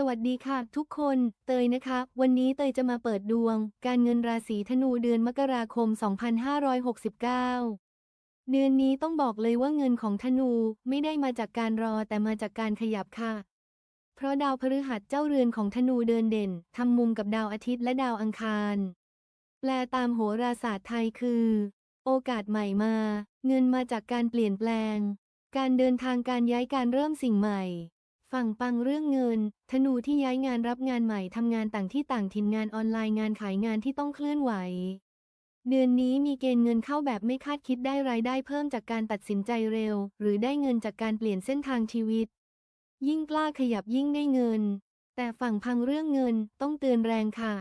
สวัสดีค่ะ ทุกคน เตยนะคะ วันนี้เตยจะมาเปิดดวง การเงินราศีธนูเดือนมกราคม 2569 เดือนนี้ต้องบอกเลยว่าเงินของธนูไม่ได้มาจากการรอแต่มาจากการขยับค่ะ เพราะดาวพฤหัสเจ้าเรือนของธนูเดินเด่นทำมุมกับดาวอาทิตย์และดาวอังคาร แปลตามโหราศาสตร์ไทยคือ โอกาสใหม่มา เงินมาจากการเปลี่ยนแปลง การเดินทางการย้ายการเริ่มสิ่งใหม่ ฝั่งปังเรื่องเงิน ธนูที่ย้ายงานรับงานใหม่ทำงานต่างที่ต่างถิ่นงานออนไลน์งานขายงานที่ต้องเคลื่อนไหว เดือนนี้มีเกณฑ์เงินเข้าแบบไม่คาดคิดได้รายได้เพิ่มจากการตัดสินใจเร็ว หรือได้เงินจากการเปลี่ยนเส้นทางชีวิต ยิ่งกล้าขยับยิ่งได้เงิน แต่ฝั่งพังเรื่องเงินต้องเตือนแรงค่ะ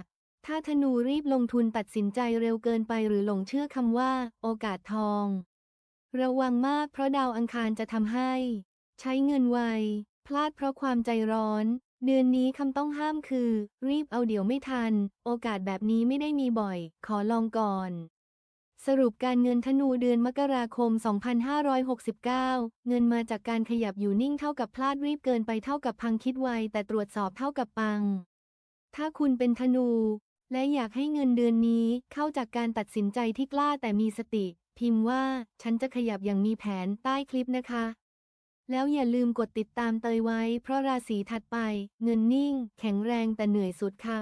ถ้าธนูรีบลงทุนตัดสินใจเร็วเกินไปหรือหลงเชื่อคำว่า โอกาสทอง ระวังมากเพราะดาวอังคารจะทำให้ ใช้เงินไว พลาดเพราะความใจร้อน เดือนนี้คำต้องห้ามคือ รีบเอาเดี๋ยวไม่ทัน โอกาสแบบนี้ไม่ได้มีบ่อย ขอลองก่อน สรุปการเงินธนูเดือนมกราคม 2569 เงินมาจากการขยับอยู่นิ่งเท่ากับพลาดรีบเกินไปเท่ากับพังคิดไวแต่ตรวจสอบเท่ากับปัง ถ้าคุณเป็นธนู และอยากให้เงินเดือนนี้เข้าจากการตัดสินใจที่กล้าแต่มีสติ พิมพ์ว่า ฉันจะขยับอย่างมีแผนใต้คลิปนะคะ แล้วอย่าลืมกดติดตามเตยไว้ เพราะราศีถัดไป เงินนิ่ง แข็งแรงแต่เหนื่อยสุดค่ะ